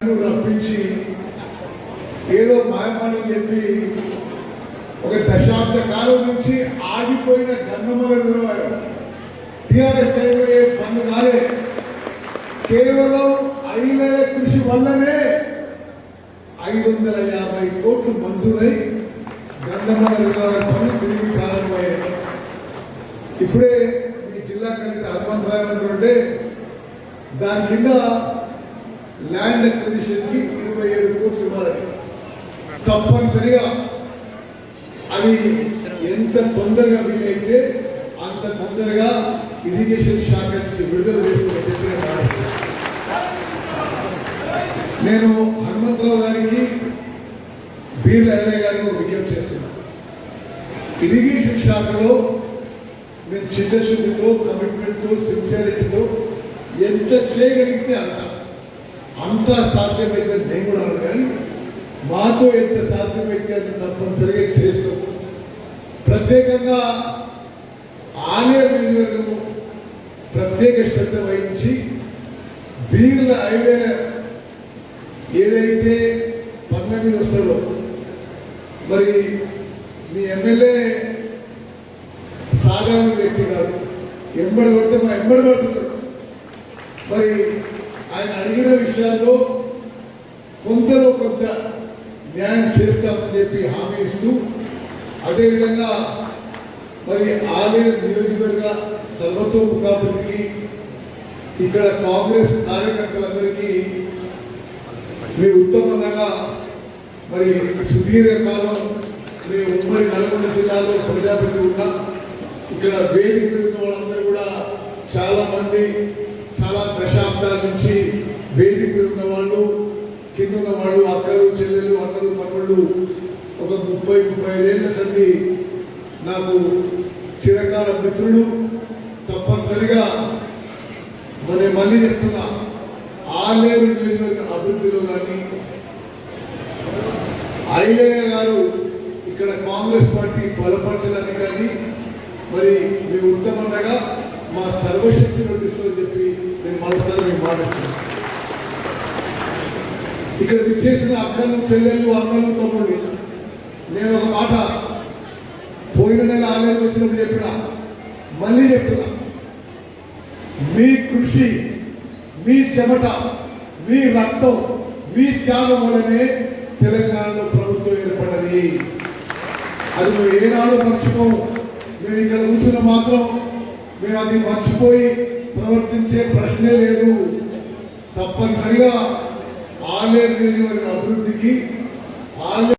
రప్పించి ఏదో మాయమాటలు చెప్పి ఒక దశాబ్ద కాలం నుంచి ఆగిపోయిన గన్నమల నిర్వహణ టీఆర్ఎస్ చేయబోయే పన్ను కాలే. కేవలం ఐలయ కృషి వల్లనే ఐదు వందల యాభై కోట్లు మంజూరై గంధమాల నిర్వహణ పనులు తిరిగి ప్రారంభమయ్యాయి ఇప్పుడే మీ జిల్లా కలెక్టర్ హనుమంతరావు అంటే దాని కింద ల్యాండ్ అక్విజిషన్కి ఇరవై ఏడు కోట్లు ఇవ్వాలి తప్పనిసరిగా అది ఎంత తొందరగా వీలైతే అంత తొందరగా ఇరిగేషన్ శాఖ నుంచి విడుదల చేసుకునే చెప్పిన నేను హనుమంతరావు గారికి బీర్ల ఎల్ఐ గారికి ఒక విజ్ఞప్తి చేస్తున్నాను ఇరిగేషన్ శాఖలో మేము చిత్తశుద్ధితో కమిట్మెంట్తో సిన్సియారిటీతో ఎంత చేయగలిగితే అంత. అంత సాధ్యమైతే నేను కూడా అన్నాను కానీ మాతో ఎంత సాధ్యమైతే అది తప్పనిసరిగా చేస్తాం. ప్రత్యేకంగా ఆలయ వినియోగము ప్రత్యేక శ్రద్ధ వహించి బీర్ల హైవే ఏదైతే పనుల మీద వస్తాడో మరి మీ ఎమ్మెల్యే సాధారణ వ్యక్తి కాదు ఎంబడి పడితే మా ఎంబడి పడుతున్నారు మరి ఆయన అడిగిన విషయాల్లో కొంతలో కొంత న్యాయం చేస్తామని చెప్పి హామీ ఇస్తూ అదేవిధంగా మరి ఆలయ నియోజకవర్గ సర్వతోముఖాభివృద్ధికి ఇక్కడ కాంగ్రెస్ కార్యకర్తలందరికీ మీ ఉత్తమంగా మరి సుదీర్ఘకాలం మీ ఉమ్మడి నల్గొండ జిల్లాలో ప్రజాపతి ఉన్నా ఇక్కడ వేదిక వాళ్ళందరూ కూడా చాలామంది చాలా దశాబ్దాల నుంచి వేదిక మీద ఉన్న వాళ్ళు కింద ఉన్న వాళ్ళు అక్కలు చెల్లెలు అన్నలు తమ్ముళ్ళు ఒక ముప్పై ముప్పై ఐదేళ్ళ సంది నాకు చిరకాల మిత్రుడు. తప్పనిసరిగా మరి మళ్ళీ చెప్తున్నా ఆలేరు నియోజకవర్గ అభివృద్ధిలో కానీ ఐలయ్య గారు ఇక్కడ కాంగ్రెస్ పార్టీ బలపరచడానికి కానీ మరి మీ ఉత్తమంగా మా సర్వశక్తి నడిపిస్తుందని చెప్పి నేను మరోసారి మేము మాటిస్తున్నాను ఇక్కడ విచ్చేసిన అక్కలు చెల్లెళ్ళు అన్నలు తమ్ముడు నేను ఒక మాట పోయిన నెల ఆలయానికి వచ్చినప్పుడు చెప్పిన మళ్ళీ చెప్తున్నా. మీ కృషి మీ చెమట మీ రక్తం మీ త్యాగం వల్లనే తెలంగాణలో ప్రభుత్వం ఏర్పడది అది మేము ఏనాడు మర్చిపోము. మేము ఇక్కడ కూర్చున్న మాత్రం మేము అది మర్చిపోయి ప్రవర్తించే ప్రశ్నే లేదు. తప్పనిసరిగా ఆలయ నియోజకవర్గ అభివృద్ధికి ఆలయ